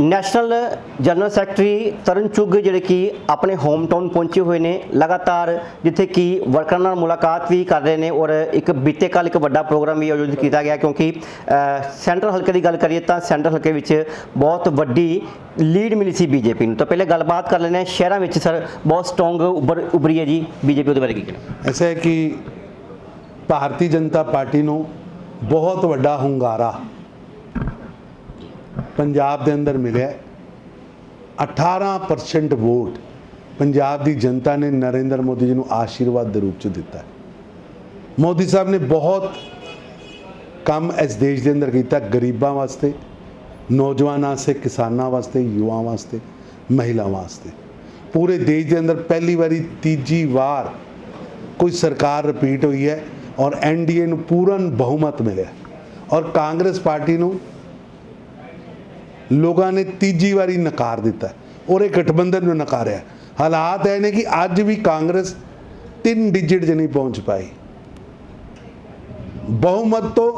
National general secretary Tarun Chugh ਜਿਹੜੇ ਕਿ ਆਪਣੇ ਹੋਮ ਟਾਊਨ ਪਹੁੰਚੇ ਹੋਏ ਨੇ ਲਗਾਤਾਰ ਜਿੱਥੇ ਕਿ ਵਰਕਰਾਂ ਨਾਲ ਮੁਲਾਕਾਤ ਵੀ ਕਰ ਰਹੇ ਨੇ ਔਰ ਇੱਕ ਬੀਤੇ ਕੱਲ ਇੱਕ ਵੱਡਾ ਪ੍ਰੋਗਰਾਮ ਵੀ ਆਯੋਜਿਤ ਕੀਤਾ ਗਿਆ ਕਿਉਂਕਿ ਅ, ਸੈਂਟਰਲ ਹਲਕੇ ਦੀ ਗੱਲ ਕਰੀਏ ਤਾਂ ਸੈਂਟਰਲ ਹਲਕੇ ਵਿੱਚ ਬਹੁਤ ਵੱਡੀ ਲੀਡ ਮਿਲੀ ਸੀ ਬੀਜੇਪੀ ਨੂੰ। ਤਾਂ ਪਹਿਲੇ ਗੱਲਬਾਤ ਕਰ ਲੈਂਦੇ ਹਾਂ। ਸ਼ਹਿਰਾਂ ਵਿੱਚ ਸਰ ਬਹੁਤ ਸਟਰੋਂਗ ਉੱਭਰ ਉਭਰੀ ਹੈ ਜੀ ਬੀਜੇਪੀ ਉਹਦੇ ਬਾਰੇ ਕੀ ਕਹਿਣਾ? ਐਸਾ ਹੈ ਕਿ ਭਾਰਤੀ ਜਨਤਾ ਪਾਰਟੀ ਨੂੰ ਬਹੁਤ ਵੱਡਾ ਹੁੰਗਾਰਾ ਪੰਜਾਬ ਦੇ ਅੰਦਰ ਮਿਲਿਆ ਹੈ। 18% ਵੋਟ ਪੰਜਾਬ ਦੀ ਜਨਤਾ ਨੇ ਨਰਿੰਦਰ ਮੋਦੀ ਜੀ ਨੂੰ ਆਸ਼ੀਰਵਾਦ ਦੇ ਰੂਪ ਚ ਦਿੱਤਾ ਹੈ। ਮੋਦੀ ਸਾਹਿਬ ਨੇ ਬਹੁਤ ਕੰਮ ਇਸ ਦੇਸ਼ ਦੇ ਅੰਦਰ ਕੀਤਾ ਗਰੀਬਾਂ ਵਾਸਤੇ, ਨੌਜਵਾਨਾਂ ਵਾਸਤੇ, ਕਿਸਾਨਾਂ ਵਾਸਤੇ ਯੁਵਾ ਵਾਸਤੇ, ਮਹਿਲਾਵਾਂ ਵਾਸਤੇ। ਪੂਰੇ ਦੇਸ਼ ਦੇ ਅੰਦਰ ਪਹਿਲੀ ਵਾਰੀ ਤੀਜੀ ਵਾਰ ਕੋਈ ਸਰਕਾਰ ਰਿਪੀਟ ਹੋਈ ਹੈ ਔਰ ਐਨਡੀਏ ਨੂੰ ਪੂਰਨ ਬਹੁਮਤ ਮਿਲਿਆ ਔਰ ਕਾਂਗਰਸ ਪਾਰਟੀ ਨੂੰ ਲੋਕਾਂ ਨੇ ਤੀਜੀ ਵਾਰੀ ਨਕਾਰ ਦਿੱਤਾ ਔਰ ਇਹ ਗਠਬੰਧਨ ਨੂੰ ਨਕਾਰਿਆ ਹਾਲਾਤ ਇਹ ਨੇ ਕਿ ਅੱਜ ਵੀ ਕਾਂਗਰਸ ਤਿੰਨ ਡਿਜਿਟ 'ਚ ਨਹੀਂ ਪਹੁੰਚ ਪਾਈ। ਬਹੁਮਤ ਤੋਂ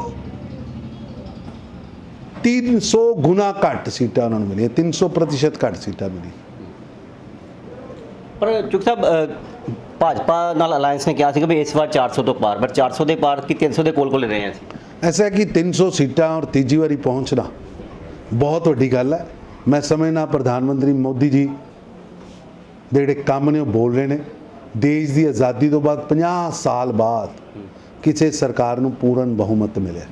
300 ਗੁਣਾ ਘੱਟ ਸੀਟਾਂ ਉਹਨਾਂ ਨੂੰ ਮਿਲੀਆਂ। 300 ਪ੍ਰਤੀਸ਼ਤ ਘੱਟ ਸੀਟਾਂ ਮਿਲੀ ਪਰ ਚੁੱਕ ਸਾਹਿਬ ਭਾਜਪਾ ਨਾਲ ਅਲਾਈਅੰਸ ਨੇ ਕਿਹਾ ਸੀ ਕਿ ਵੀ ਇਸ ਵਾਰ 400 ਤੋਂ ਪਾਰ ਪਰ 400 ਦੇ ਪਾਰ ਕਿ 300 ਦੇ ਕੋਲ ਕੋਲ ਰਹੇ ਅਸੀਂ ਐਸਾ ਕਿ 300 ਸੀਟਾਂ ਔਰ ਤੀਜੀ ਵਾਰੀ ਪਹੁੰਚਣਾ ਬਹੁਤ ਵੱਡੀ ਗੱਲ ਹੈ। ਮੈਂ ਸਮਝਦਾ ਪ੍ਰਧਾਨ ਮੰਤਰੀ ਮੋਦੀ ਜੀ ਦੇ ਜਿਹੜੇ ਕੰਮ ਨੇ ਉਹ ਬੋਲ ਰਹੇ ਨੇ। ਦੇਸ਼ ਦੀ ਆਜ਼ਾਦੀ ਤੋਂ ਬਾਅਦ 50 ਸਾਲ ਬਾਅਦ ਕਿਸੇ ਸਰਕਾਰ ਨੂੰ ਪੂਰਨ ਬਹੁਮਤ ਮਿਲਿਆ।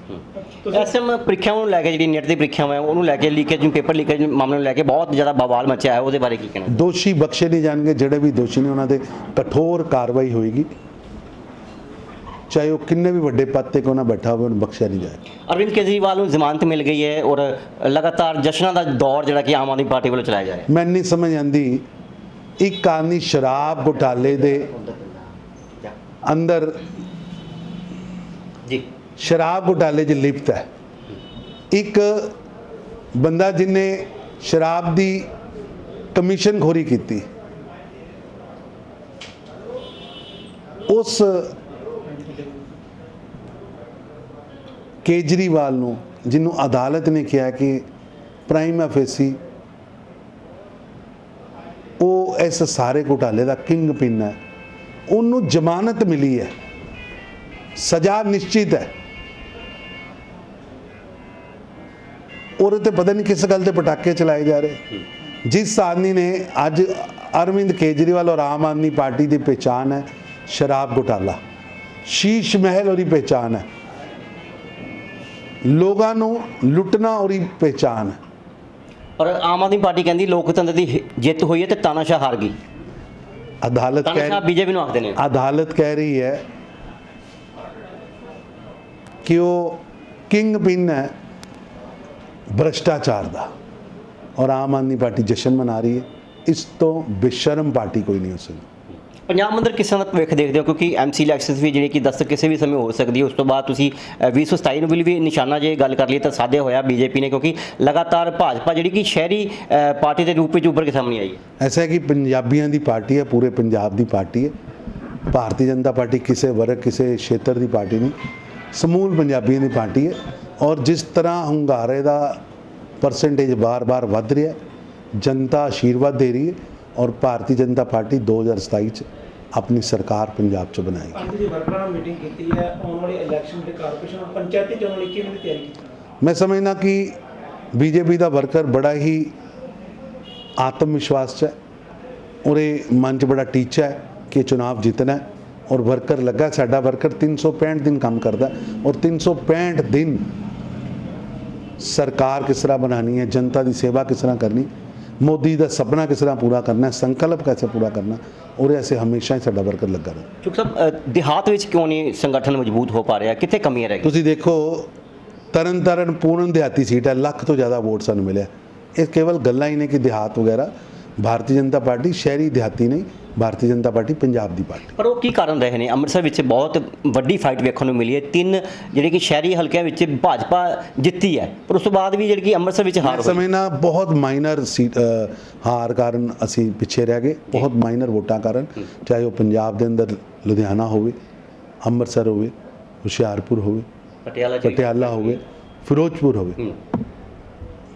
ਐਸਐਮ ਪ੍ਰੀਖਿਆਵਾਂ ਨੂੰ ਲੈ ਕੇ ਜਿਹੜੀ ਨੈਟ ਦੀ ਪ੍ਰੀਖਿਆਵਾਂ ਹੈ ਉਹਨੂੰ ਲੈ ਕੇ ਲੀਕੇਜ ਨੂੰ ਪੇਪਰ ਲੀਕੇਜ ਮਾਮਲੇ ਨੂੰ ਲੈ ਕੇ ਬਹੁਤ ਜ਼ਿਆਦਾ ਬਵਾਲ ਮਚਿਆ ਹੈ। ਉਹਦੇ ਬਾਰੇ ਕੀ ਕਹਿਣਾ? ਦੋਸ਼ੀ ਬਖਸ਼ੇ ਨਹੀਂ ਜਾਣਗੇ ਜਿਹੜੇ ਵੀ ਦੋਸ਼ੀ ਨੇ ਉਹਨਾਂ ਦੇ ਕਠੋਰ ਕਾਰਵਾਈ ਹੋਏਗੀ। ਚਾਹੇ ਉਹ ਕਿੰਨੇ ਵੀ ਵੱਡੇ ਪਦ ਤੇ ਕਿਉਂ ਨਾ ਬੈਠਾ ਹੋਵੇ ਉਹਨੂੰ ਬਖਸ਼ਿਆ ਨਹੀਂ ਜਾਏਗਾ ਅਰਵਿੰਦ ਕੇਜਰੀਵਾਲ ਨੂੰ ਜ਼ਮਾਨਤ ਮਿਲ ਗਈ ਹੈ ਔਰ ਲਗਾਤਾਰ ਜਸ਼ਨਾਂ ਦਾ ਦੌਰ ਜਿਹੜਾ ਕਿ ਆਮ ਆਦਮੀ ਪਾਰਟੀ ਵੱਲੋਂ ਚਲਾਇਆ ਜਾ ਰਿਹਾ ਮੈਨੂੰ ਨਹੀਂ ਸਮਝ ਆਂਦੀ ਇੱਕ ਆਦਮੀ ਸ਼ਰਾਬ ਘੁਟਾਲੇ ਦੇ ਅੰਦਰ ਜੀ। ਸ਼ਰਾਬ ਘੁਟਾਲੇ 'ਚ ਲਿਪਤ ਹੈ। ਇੱਕ ਬੰਦਾ ਜਿਹਨੇ ਸ਼ਰਾਬ ਦੀ ਕਮਿਸ਼ਨ ਖੋਰੀ ਕੀਤੀ ਉਸ ਕੇਜਰੀਵਾਲ ਨੂੰ, ਜਿਹਨੂੰ ਅਦਾਲਤ ਨੇ ਕਿਹਾ ਕਿ ਪ੍ਰਾਈਮ ਅਫੇਸੀ ਉਹ ਇਸ ਸਾਰੇ ਘੁਟਾਲੇ ਦਾ ਕਿੰਗ ਪਿੰਨ ਹੈ। ਉਹਨੂੰ ਜ਼ਮਾਨਤ ਮਿਲੀ ਹੈ। ਸਜ਼ਾ ਨਿਸ਼ਚਿਤ ਹੈ। ਉਹਦੇ ਤੇ ਪਤਾ ਨਹੀਂ ਕਿਸ ਗੱਲ ਦੇ ਪਟਾਕੇ ਚਲਾਏ ਜਾ ਰਹੇ। ਜਿਸ ਆਦਮੀ ਨੇ ਅੱਜ ਅਰਵਿੰਦ ਕੇਜਰੀਵਾਲ ਔਰ ਆਮ ਆਦਮੀ ਪਾਰਟੀ ਦੀ ਪਛਾਣ ਹੈ, ਸ਼ਰਾਬ ਘੁਟਾਲਾ। ਸ਼ੀਸ਼ ਮਹਿਲ ਉਹਦੀ ਪਛਾਣ ਹੈ। ਲੋਕਾਂ ਨੂੰ ਲੁੱਟਣਾ ਉਹਦੀ ਪਛਾਣ ਹੈ ਔਰ ਆਮ ਆਦਮੀ ਪਾਰਟੀ ਕਹਿੰਦੀ ਲੋਕਤੰਤਰ ਦੀ ਜਿੱਤ ਹੋਈ ਹੈ ਤੇ ਤਾਨਾਸ਼ਾਹ ਹਾਰ ਗਈ। ਅਦਾਲਤ ਕਹਿ ਤਾਨਾਸ਼ਾਹ ਬੀਜੇਪੀ ਨੂੰ ਆਖਦੇ ਨੇ। ਅਦਾਲਤ ਕਹਿ ਰਹੀ ਹੈ ਕਿ ਉਹ ਕਿੰਗ ਪਿਨ ਹੈ ਭ੍ਰਸ਼ਟਾਚਾਰ ਦਾ ਔਰ ਆਮ ਆਦਮੀ ਪਾਰਟੀ ਜਸ਼ਨ ਮਨਾ ਰਹੀ ਹੈ। ਇਸ ਤੋਂ ਬੇਸ਼ਰਮ ਪਾਰਟੀ ਕੋਈ ਨਹੀਂ ਹੋ ਸਕਦੀ। ਪੰਜਾਬ ਮੰਦਰ ਕਿਸ ਤਰ੍ਹਾਂ ਦਾ ਭਵਿੱਖ ਦੇਖਦੇ ਹੋ? ਕਿਉਂਕਿ ਐਮਸੀ ਇਲੈਕਸ਼ਨਸ ਵੀ ਜਿਹੜੀ ਕਿ ਦਸਤਕ ਕਿਸੇ ਵੀ ਸਮੇਂ ਹੋ ਸਕਦੀ ਹੈ ਉਸ ਤੋਂ ਬਾਅਦ ਤੁਸੀਂ ਅ, 2027 ਨੂੰ ਵੀ ਨਿਸ਼ਾਨਾ ਜੇ ਗੱਲ ਕਰ ਲਈ ਤਾਂ ਸਾਧਿਆ ਹੋਇਆ ਬੀਜੇਪੀ ਨੇ ਕਿਉਂਕਿ ਲਗਾਤਾਰ ਭਾਜਪਾ ਜਿਹੜੀ ਕਿ ਸ਼ਹਿਰੀ ਪਾਰਟੀ ਦੇ ਰੂਪ ਵਿੱਚ ਉੱਭਰ ਕੇ ਸਾਹਮਣੇ ਆਈ ਹੈ। ਐਸਾ ਹੈ ਕਿ ਪੰਜਾਬੀਆਂ ਦੀ ਪਾਰਟੀ ਹੈ ਪੂਰੇ ਪੰਜਾਬ ਦੀ ਪਾਰਟੀ ਹੈ। ਭਾਰਤੀ ਜਨਤਾ ਪਾਰਟੀ ਕਿਸੇ ਵਰਗ ਕਿਸੇ ਖੇਤਰ ਦੀ ਪਾਰਟੀ ਨਹੀਂ ਸਮੂਲ ਪੰਜਾਬੀਆਂ ਦੀ ਪਾਰਟੀ ਹੈ। ਔਰ ਜਿਸ ਤਰ੍ਹਾਂ ਹੁੰਗਾਰੇ ਦਾ ਪਰਸੈਂਟੇਜ ਬਾਰ-ਬਾਰ ਵੱਧ ਰਿਹਾ ਜਨਤਾ ਆਸ਼ੀਰਵਾਦ ਦੇ ਰਹੀ ਹੈ ਔਰ ਭਾਰਤੀ ਜਨਤਾ ਪਾਰਟੀ 2027 ਚ ਆਪਣੀ ਸਰਕਾਰ ਪੰਜਾਬ ਚ ਬਣਾਏਗੀ। ਅੱਜ ਦੀ ਵਰਕਰਾਂ ਨਾਲ ਮੀਟਿੰਗ ਕੀਤੀ ਹੈ ਆਉਣ ਵਾਲੀ ਇਲੈਕਸ਼ਨ ਦੇ ਕਾਰਪੋਰੇਸ਼ਨ ਪੰਚਾਇਤੀ ਚੋਣ ਲਈ ਕਿਵੇਂ ਦੀ ਤਿਆਰੀ ਕੀਤੀ ਮੈਂ ਸਮਝਦਾ ਕਿ ਬੀਜੇਪੀ ਦਾ ਵਰਕਰ ਬੜਾ ਹੀ ਆਤਮ ਵਿਸ਼ਵਾਸ 'ਚ ਹੈ ਔਰ ਇਹ ਮਨ 'ਚ ਬੜਾ ਟੀਚਾ ਹੈ ਕਿ ਚੁਣਾਵ ਜਿੱਤਣਾ ਹੈ ਔਰ ਵਰਕਰ ਲੱਗਾ ਸਾਡਾ ਵਰਕਰ 365 ਦਿਨ ਕੰਮ ਕਰਦਾ ਔਰ 365 ਦਿਨ ਸਰਕਾਰ ਕਿਸ ਤਰ੍ਹਾਂ ਬਣਾਣੀ ਹੈ ਜਨਤਾ ਦੀ ਸੇਵਾ ਕਿਸ ਤਰ੍ਹਾਂ ਕਰਨੀ ਮੋਦੀ ਦਾ ਸੁਪਨਾ ਕਿਸ ਤਰ੍ਹਾਂ ਪੂਰਾ ਕਰਨਾ ਹੈ ਸੰਕਲਪ ਕੈਸੇ ਪੂਰਾ ਕਰਨਾ ਔਰ ਐਸੇ ਹਮੇਸ਼ਾ ਹੀ ਸਾਡਾ ਵਰਕਰ ਲੱਗਾ ਰਹੇ। ਚੁੱਕ ਸਾਹਿਬ ਦਿਹਾਤ ਵਿੱਚ ਕਿਉਂ ਨਹੀਂ ਸੰਗਠਨ ਮਜ਼ਬੂਤ ਹੋ ਪਾ ਰਿਹਾ? ਕਿੱਥੇ ਕਮੀਆਂ ਰਹਿ ਗਈਆਂ? ਤੁਸੀਂ ਦੇਖੋ ਤਰਨ ਤਾਰਨ ਪੂਰਨ ਦਿਹਾਤੀ ਸੀਟ ਹੈ ਲੱਖ ਤੋਂ ਜ਼ਿਆਦਾ ਵੋਟ ਸਾਨੂੰ ਮਿਲਿਆ। ਇਹ ਕੇਵਲ ਗੱਲਾਂ ਹੀ ਨੇ ਕਿ ਦਿਹਾਤ ਵਗੈਰਾ। ਭਾਰਤੀ ਜਨਤਾ ਪਾਰਟੀ ਸ਼ਹਿਰੀ ਦਿਹਾਤੀ ਨਹੀਂ ਭਾਰਤੀ ਜਨਤਾ ਪਾਰਟੀ ਪੰਜਾਬ ਦੀ ਪਾਰਟੀ। ਪਰ ਉਹ ਕੀ ਕਾਰਨ ਰਹੇ ਨੇ? ਅੰਮ੍ਰਿਤਸਰ ਵਿੱਚ ਬਹੁਤ ਵੱਡੀ ਫਾਈਟ ਵੇਖਣ ਨੂੰ ਮਿਲੀ ਹੈ। ਤਿੰਨ ਜਿਹੜੇ ਕਿ ਸ਼ਹਿਰੀ ਹਲਕਿਆਂ ਵਿੱਚ ਭਾਜਪਾ ਜਿੱਤੀ ਹੈ। ਪਰ ਉਸ ਤੋਂ ਬਾਅਦ ਵੀ ਜਿਹੜੀ ਕਿ ਅੰਮ੍ਰਿਤਸਰ ਵਿੱਚ ਹਾਰ ਹੋਈ। ਸਮੇਂ ਨਾ ਬਹੁਤ ਮਾਈਨਰ ਹਾਰ ਕਾਰਨ ਅਸੀਂ ਪਿੱਛੇ ਰਹਿ ਗਏ। ਬਹੁਤ ਮਾਈਨਰ ਵੋਟਾਂ ਕਾਰਨ ਚਾਹੇ ਉਹ ਪੰਜਾਬ ਦੇ ਅੰਦਰ ਲੁਧਿਆਣਾ ਹੋਵੇ ਅੰਮ੍ਰਿਤਸਰ ਹੋਵੇ ਹੁਸ਼ਿਆਰਪੁਰ ਹੋਵੇ ਪਟਿਆਲਾ ਪਟਿਆਲਾ ਹੋਵੇ ਫਿਰੋਜ਼ਪੁਰ ਹੋਵੇ।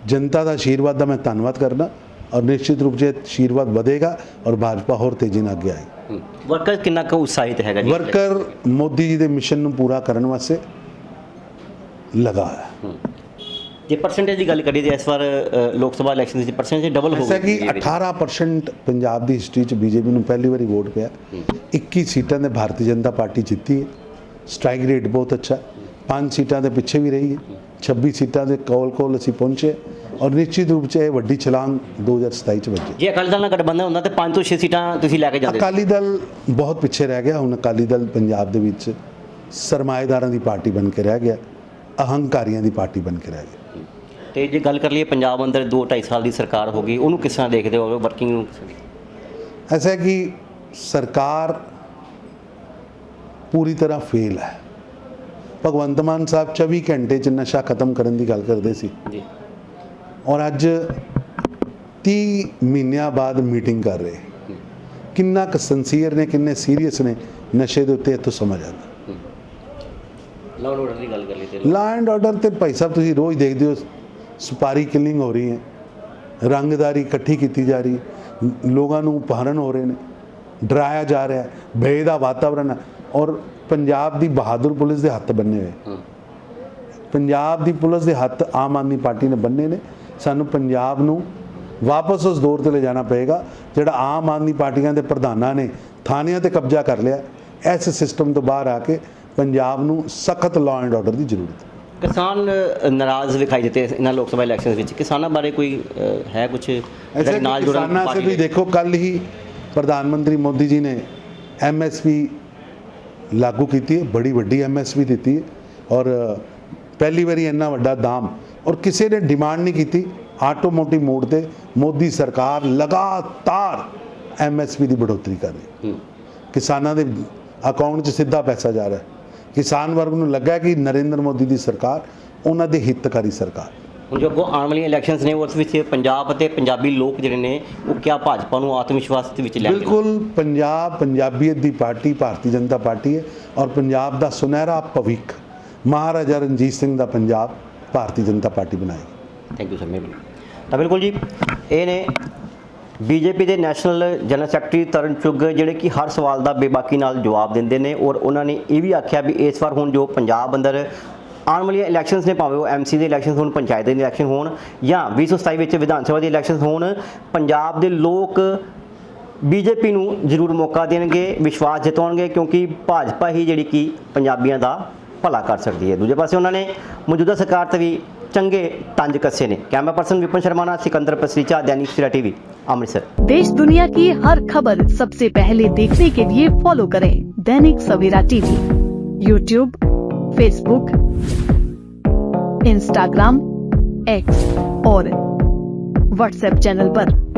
ਜਨਤਾ ਦਾ ਆਸ਼ੀਰਵਾਦ ਦਾ ਮੈਂ ਧੰਨਵਾਦ ਕਰਦਾ। ਨਿਸ਼ਚਿਤ ਰੂਪ 'ਚ ਇਹ ਆਸ਼ੀਰਵਾਦ ਵਧੇਗਾ ਔਰ ਭਾਜਪਾ ਹੋਰ ਤੇਜ਼ੀ ਨਾਲ ਅੱਗੇ ਆਏਗੀ ਵਰਕਰ ਕਿੰਨਾ ਕੁ ਉਤਸ਼ਾਹਿਤ ਹੈਗਾ ਜੀ ਵਰਕਰ ਮੋਦੀ ਜੀ ਦੇ ਮਿਸ਼ਨ ਨੂੰ ਪੂਰਾ ਕਰਨ ਵਾਸਤੇ ਲਗਾ ਹੈ ਜੇ ਪਰਸੈਂਟੇਜ ਦੀ ਗੱਲ ਕਰੀਏ ਤੇ ਇਸ ਵਾਰ ਲੋਕ ਸਭਾ ਇਲੈਕਸ਼ਨ ਵਿੱਚ ਪਰਸੈਂਟੇਜ ਡਬਲ ਹੋ ਐਸਾ ਕਿ ਗਈ 18% ਪੰਜਾਬ ਦੀ ਹਿਸਟਰੀ 'ਚ ਬੀਜੇਪੀ ਨੂੰ ਪਹਿਲੀ ਵਾਰੀ ਵੋਟ ਪਿਆ 21 ਸੀਟਾਂ ਦੇ ਭਾਰਤੀ ਜਨਤਾ ਪਾਰਟੀ ਜਿੱਤੀ ਹੈ ਸਟ੍ਰਾਈਕ ਰੇਟ ਬਹੁਤ ਅੱਛਾ ਪੰਜ ਸੀਟਾਂ ਦੇ ਪਿੱਛੇ ਵੀ ਰਹੀ ਹੈ 26 ਸੀਟਾਂ ਦੇ ਕੋਲ ਕੋਲ ਅਸੀਂ ਪਹੁੰਚੇ ਔਰ ਨਿਸ਼ਚਿਤ ਰੂਪ 'ਚ ਇਹ ਵੱਡੀ ਛਲਾਂਗ 2027 'ਚ ਵੱਜੀ। ਜੇ ਅਕਾਲੀ ਦਲ ਨਾਲ ਗਠਬੰਧਨ ਹੁੰਦਾ ਤੇ 5 ਤੋਂ 6 ਸੀਟਾਂ ਤੁਸੀਂ ਲੈ ਕੇ ਜਾਂਦੇ ਅਕਾਲੀ ਦਲ ਬਹੁਤ ਪਿੱਛੇ ਰਹਿ ਗਿਆ ਹੁਣ ਅਕਾਲੀ ਦਲ ਪੰਜਾਬ ਦੇ ਵਿੱਚ ਸਰਮਾਏਦਾਰਾਂ ਦੀ ਪਾਰਟੀ ਬਣ ਕੇ ਰਹਿ ਗਿਆ ਅਹੰਕਾਰੀਆਂ ਦੀ ਪਾਰਟੀ ਬਣ ਕੇ ਰਹਿ ਗਿਆ। ਤੇ ਜੇ ਗੱਲ ਕਰ ਲਈਏ ਪੰਜਾਬ ਅੰਦਰ 2 2.5 ਸਾਲ ਦੀ ਸਰਕਾਰ ਹੋ ਗਈ ਉਹਨੂੰ ਕਿਸ ਤਰ੍ਹਾਂ ਦੇਖਦੇ ਹੋ? ਵਰਕਿੰਗ ਨੂੰ? ਐਸਾ ਕਿ ਸਰਕਾਰ ਪੂਰੀ ਤਰ੍ਹਾਂ ਫੇਲ ਹੈ। ਭਗਵੰਤ ਮਾਨ ਸਾਹਿਬ 24 ਘੰਟੇ 'ਚ ਨਸ਼ਾ ਖਤਮ ਕਰਨ ਦੀ ਗੱਲ ਕਰਦੇ ਸੀ। ਜੀ। ਔਰ ਅੱਜ 30 ਮਹੀਨਿਆਂ ਬਾਅਦ ਮੀਟਿੰਗ ਕਰ ਰਹੇ। ਕਿੰਨਾ ਕੁ ਸਿੰਸੀਅਰ ਨੇ ਕਿੰਨੇ ਸੀਰੀਅਸ ਨੇ ਨਸ਼ੇ ਦੇ ਉੱਤੇ ਇੱਥੋਂ ਸਮਝ ਆਉਂਦਾ ਲਾਅ ਆਰਡਰ ਦੀ ਗੱਲ ਕਰ ਲਈ ਤੇ ਐਂਡ ਆਰਡਰ ਤੇ ਭਾਈ ਸਾਹਿਬ ਤੁਸੀਂ ਰੋਜ਼ ਦੇਖਦੇ ਹੋ ਸੁਪਾਰੀ ਕਿਲਿੰਗ ਹੋ ਰਹੀ ਹੈ ਰੰਗਦਾਰੀ ਇਕੱਠੀ ਕੀਤੀ ਜਾ ਰਹੀ ਲੋਕਾਂ ਨੂੰ ਅਪਹਰਨ ਹੋ ਰਹੇ ਨੇ ਡਰਾਇਆ ਜਾ ਰਿਹਾ ਭੇ ਦਾ ਵਾਤਾਵਰਣ ਔਰ ਪੰਜਾਬ ਦੀ ਬਹਾਦਰ ਪੁਲਿਸ ਦੇ ਹੱਥ ਬੰਨੇ ਹੋਏ। ਪੰਜਾਬ ਦੀ ਪੁਲਿਸ ਦੇ ਹੱਥ ਆਮ ਆਦਮੀ ਪਾਰਟੀ ਨੇ ਬੰਨੇ ਨੇ। ਸਾਨੂੰ ਪੰਜਾਬ ਨੂੰ ਵਾਪਸ ਉਸ ਦੌਰ ਤੇ ਲੈ ਜਾਣਾ ਪਏਗਾ ਜਿਹੜਾ ਆਮ ਆਦਮੀ ਪਾਰਟੀਆਂ ਦੇ ਪ੍ਰਧਾਨਾਂ ਨੇ ਥਾਣਿਆਂ ਤੇ ਕਬਜ਼ਾ ਕਰ ਲਿਆ। ਇਸ ਸਿਸਟਮ ਤੋਂ ਬਾਹਰ ਆ ਕੇ ਪੰਜਾਬ ਨੂੰ ਸਖਤ ਲਾਅ ਐਂਡ ਆਰਡਰ ਦੀ ਜ਼ਰੂਰਤ ਹੈ। ਕਿਸਾਨ ਨਾਰਾਜ਼ ਵਿਖਾਈ ਦਿੱਤੇ ਇਹਨਾਂ ਲੋਕ ਸਭਾ ਇਲੈਕਸ਼ਨ ਵਿੱਚ। ਕਿਸਾਨਾਂ ਬਾਰੇ ਕੋਈ ਹੈ ਕੁਝ ਨਾਲ ਜੁੜਨ ਕਿਸਾਨਾਂ ਸੇ ਵੀ ਦੇਖੋ ਕੱਲ ਹੀ ਪ੍ਰਧਾਨ ਮੰਤਰੀ ਮੋਦੀ ਜੀ ਨੇ ਐਮਐਸਪੀ ਲਾਗੂ ਕੀਤੀ ਹੈ ਬੜੀ ਵੱਡੀ ਐਮਐਸਪੀ ਦਿੱਤੀ ਹੈ। ਔਰ ਪਹਿਲੀ ਵਾਰੀ ਇੰਨਾ ਵੱਡਾ ਦਾਮ ਔਰ ਕਿਸੇ ਨੇ ਡਿਮਾਂਡ ਨਹੀਂ ਕੀਤੀ ਆਟੋਮੋਟਿਵ ਮੋਡ ਤੇ ਮੋਦੀ ਸਰਕਾਰ ਲਗਾਤਾਰ ਐਮਐਸਪੀ ਦੀ ਬੜੋਤਰੀ ਕਰ ਰਹੀ ਹੈ। ਕਿਸਾਨਾਂ ਦੇ ਅਕਾਊਂਟ 'ਚ ਸਿੱਧਾ ਪੈਸਾ ਜਾ ਰਿਹਾ ਕਿਸਾਨ ਵਰਗ ਨੂੰ ਲੱਗਾ ਕਿ ਨਰਿੰਦਰ ਮੋਦੀ ਦੀ ਸਰਕਾਰ ਉਹਨਾਂ ਦੇ ਹਿੱਤਕਾਰੀ ਸਰਕਾਰ ਹੁਣ ਜੋ ਅੱਗੋਂ ਆਉਣ ਵਾਲੀਆਂ ਇਲੈਕਸ਼ਨਸ ਨੇ ਉਸ ਵਿੱਚ ਪੰਜਾਬ ਅਤੇ ਪੰਜਾਬੀ ਲੋਕ ਜਿਹੜੇ ਨੇ ਉਹ ਕਿਆ ਭਾਜਪਾ ਨੂੰ ਆਤਮ ਵਿਸ਼ਵਾਸ ਦੇ ਵਿੱਚ ਲੈ ਕੇ ਬਿਲਕੁਲ ਪੰਜਾਬ ਪੰਜਾਬੀਅਤ ਦੀ ਪਾਰਟੀ ਭਾਰਤੀ ਜਨਤਾ ਪਾਰਟੀ ਹੈ ਔਰ ਪੰਜਾਬ ਦਾ ਸੁਨਹਿਰਾ ਭਵਿੱਖ। ਮਹਾਰਾਜਾ ਰਣਜੀਤ ਸਿੰਘ ਦਾ ਪੰਜਾਬ ਭਾਰਤੀ ਜਨਤਾ ਪਾਰਟੀ ਬਣਾਏਗੀ। ਥੈਂਕ ਯੂ ਸਰ ਮੇਬਲ ਤਾਂ ਬਿਲਕੁਲ ਜੀ, ਇਹ ਨੇ ਬੀਜੇਪੀ ਦੇ national general secretary Tarun Chugh ਜਿਹੜੇ ਕਿ ਹਰ ਸਵਾਲ ਦਾ ਬੇਬਾਕੀ ਨਾਲ ਜਵਾਬ ਦਿੰਦੇ ਨੇ ਔਰ ਉਹਨਾਂ ਨੇ ਇਹ ਵੀ ਆਖਿਆ ਵੀ ਇਸ ਵਾਰ ਹੁਣ ਜੋ ਪੰਜਾਬ ਅੰਦਰ ਆਉਣ ਵਾਲੀਆਂ ਇਲੈਕਸ਼ਨਸ ਨੇ ਭਾਵੇਂ ਉਹ ਐਮਸੀ ਦੇ ਇਲੈਕਸ਼ਨਸ ਹੋਣ, ਪੰਚਾਇਤ ਦੇ ਇਲੈਕਸ਼ਨ ਹੋਣ ਜਾਂ 2027 ਵਿੱਚ ਵਿਧਾਨ ਸਭਾ ਦੇ ਇਲੈਕਸ਼ਨਸ ਹੋਣ, ਪੰਜਾਬ ਦੇ ਲੋਕ ਬੀਜੇਪੀ ਨੂੰ ਜ਼ਰੂਰ ਮੌਕਾ ਦੇਣਗੇ, ਵਿਸ਼ਵਾਸ ਜਤਾਉਣਗੇ ਕਿਉਂਕਿ ਭਾਜਪਾ ਹੀ ਜਿਹੜੀ ਕਿ ਪੰਜਾਬੀਆਂ ਦਾ ਭਲਾ ਕਰ ਸਕਦੀ ਹੈ ਦੂਜੇ ਪਾਸੇ ਉਹਨਾਂ ਨੇ ਮੌਜੂਦਾ ਸਰਕਾਰ ਤੇ ਵੀ ਚੰਗੇ ਤੰਜ ਕੱਸੇ ਨੇ ਕੈਮਰਾ ਪਰਸਨ ਵਿਪਨ ਸ਼ਰਮਾ ਨਾਲ ਸਿਕੰਦਰ ਪਸਰੀਚਾ दैनिक सवेरा टीवी अमृतसर देश दुनिया की हर खबर सबसे पहले देखने के लिए फॉलो करें Dainik Savera TV YouTube Facebook Instagram X और व्हाट्सएप चैनल पर।